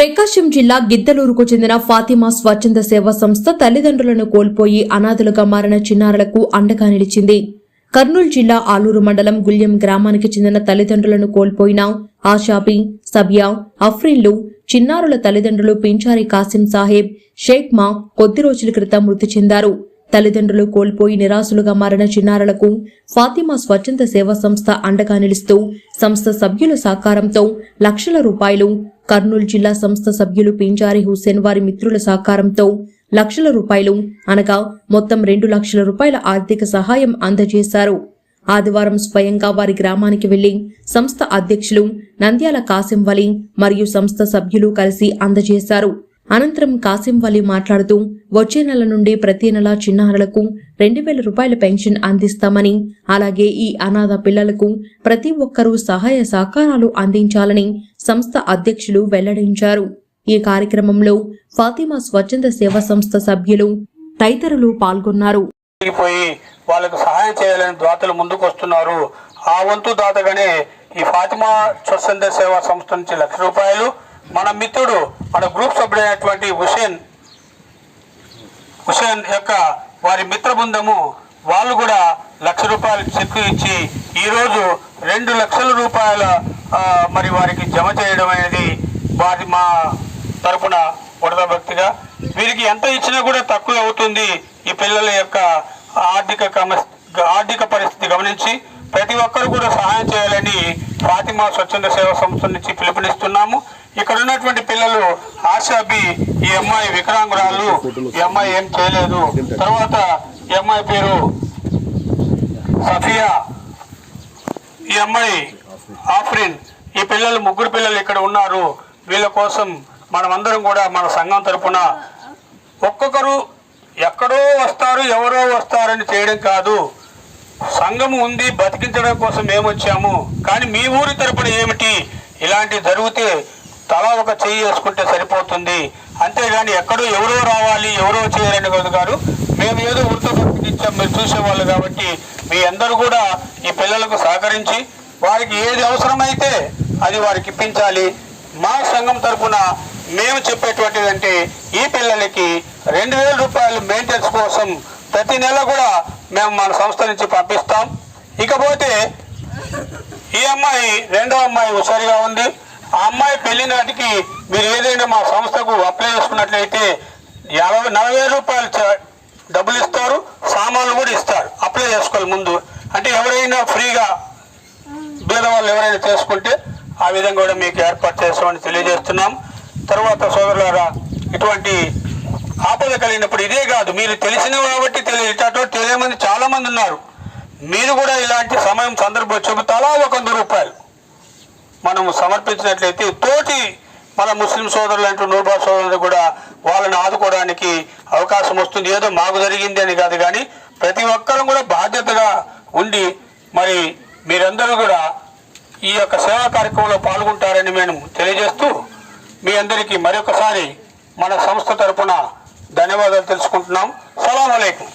ప్రకాశం జిల్లా గిద్దలూరుకు చెందిన ఫాతిమా స్వచ్ఛంద సేవా సంస్థ తల్లిదండ్రులను కోల్పోయి అనాథలుగా మారిన చిన్నారులకు అండగా నిలిచింది. కర్నూలు జిల్లా ఆలూరు మండలం గుల్యం గ్రామానికి చెందిన తల్లిదండ్రులను కోల్పోయిన ఆషాబి సబియా అఫ్రిన్లు చిన్నారుల తల్లిదండ్రులు పించారి కాసిం సాహెబ్ షేక్ మా కొద్ది రోజుల క్రితం మృతి చెందారు. తల్లిదండ్రులు కోల్పోయి నిరాశలుగా మారిన చిన్నారులకు ఫాతిమా స్వచ్ఛంద సేవా సంస్థ అండగా నిలుస్తూ సంస్థ సభ్యుల సహకారంతో లక్షల రూపాయలు కర్నూలు జిల్లా సంస్థ సభ్యులు పింజారి హుస్సేన్ వారి మిత్రుల సహకారంతో లక్షల రూపాయలు అనగా మొత్తం రెండు లక్షల రూపాయల ఆర్థిక సహాయం అందజేశారు. ఆదివారం స్వయంగా వారి గ్రామానికి వెళ్ళి సంస్థ అధ్యక్షులు నంద్యాల కాసింవలి మరియు సంస్థ సభ్యులు కలిసి అందజేశారు. అనంతరం కాసిం వలి మాట్లాడుతూ వచ్చే నెల నుండి ప్రతి నెల చిన్నారులకు రెండు వేల రూపాయల పెన్షన్ అందిస్తామని అలాగే ఈ అనాథ పిల్లలకు ప్రతి ఒక్కరూ సహాయ సహకారాలు అందించాలని సంస్థ అధ్యక్షులు వెల్లడించారు. ఈ కార్యక్రమంలో ఫాతిమా స్వచ్ఛంద సేవా సంస్థ సభ్యులు తదితరులు పాల్గొన్నారు. వాళ్ళకు సహాయం చేయాలని దాతలు ముందుకు వస్తున్నారు ఆ వంతు దాతగానే ఈ ఫాతిమా స్వచ్ఛంద సేవా సంస్థ నుంచి లక్ష రూపాయలు మన మిత్రుడు మన గ్రూప్ సభ్యుడైనటువంటి హుసేన్ హుసేన్ యొక్క వారి మిత్ర బృందము వాళ్ళు కూడా లక్ష రూపాయలు చెక్ ఇచ్చి ఈరోజు రెండు లక్షల రూపాయల మరి వారికి జమ చేయడం అనేది వారి మా తరపున వరద భక్తిగా. వీరికి ఎంత ఇచ్చినా కూడా తక్కువ అవుతుంది ఈ పిల్లల యొక్క ఆర్థిక ఆర్థిక పరిస్థితి గమనించి. ప్రతి ఒక్కరు కూడా సహాయం చేయాలని ఫాతిమా స్వచ్ఛంద సేవా సంస్థ నుంచి పిలుపునిస్తున్నాము. ఇక్కడ ఉన్నటువంటి పిల్లలు ఆశాబి ఈ అమ్మాయి వికలాంగురాలు ఈ అమ్మాయి ఏం చేయలేదు. తర్వాత ఈ అమ్మాయి పేరు సఫియా. ఈ అమ్మాయి ఆఫ్రిన్. ఈ పిల్లలు ముగ్గురు పిల్లలు ఇక్కడ ఉన్నారు. వీళ్ళ కోసం మనమందరం కూడా మన సంఘం తరఫున ఒక్కొక్కరు ఎక్కడో వస్తారు ఎవరో వస్తారని చేయడం కాదు. సంఘం ఉంది బతికించడం కోసం మేము వచ్చాము కానీ మీ ఊరి తరపున ఏమిటి? ఇలాంటి జరిగితే తలా ఒక చెయ్యి వేసుకుంటే సరిపోతుంది. అంతేగాని ఎక్కడో ఎవరో రావాలి ఎవరో చేయాలని కాదు గారు. మేము ఏదో వృత్త మీరు చూసేవాళ్ళు కాబట్టి మీ అందరూ కూడా ఈ పిల్లలకు సహకరించి వారికి ఏది అవసరమైతే అది వారికి ఇప్పించాలి. మా సంఘం తరపున మేము చెప్పేటువంటిదంటే ఈ పిల్లలకి రెండు వేల రూపాయలు మెయింటెనెన్స్ కోసం ప్రతి నెల కూడా మేము మన సంస్థ నుంచి పంపిస్తాం. ఇకపోతే ఈ అమ్మాయి రెండో అమ్మాయి హుషారుగా ఉంది. ఆ అమ్మాయి పెళ్ళి నాటికి మీరు ఏదైనా మా సంస్థకు అప్లై చేసుకున్నట్లయితే యాభై నలభై రూపాయలు చ- డబ్బులు ఇస్తారు సామాన్లు కూడా ఇస్తారు. అప్లై చేసుకోవాలి ముందు. అంటే ఎవరైనా ఫ్రీగా బీద వాళ్ళు ఎవరైనా చేసుకుంటే ఆ విధంగా కూడా మీకు ఏర్పాటు చేస్తామని తెలియజేస్తున్నాం. తర్వాత సోదరులారా ఇటువంటి ఆపద కలిగినప్పుడు ఇదే కాదు. మీరు తెలిసిన కాబట్టి తెలియ తెలియమంది చాలామంది ఉన్నారు. మీరు కూడా ఇలాంటి సమయం సందర్భం చెబుతారా? తలా ఒక వంద రూపాయలు. మనం సమర్పించినట్లయితే తోటి మన ముస్లిం సోదరులు అంటూ నూర్బా సోదరులు కూడా వాళ్ళని ఆదుకోవడానికి అవకాశం వస్తుంది. ఏదో మాకు జరిగింది అని కాదు కానీ ప్రతి ఒక్కరూ కూడా బాధ్యతగా ఉండి మరి మీరందరూ కూడా ఈ యొక్క సేవా కార్యక్రమంలో పాల్గొంటారని మేము తెలియజేస్తూ మీ అందరికీ మరొకసారి మన సంస్థ తరపున ధన్యవాదాలు తెలుసుకుంటున్నాం. సలాం అలైకుం.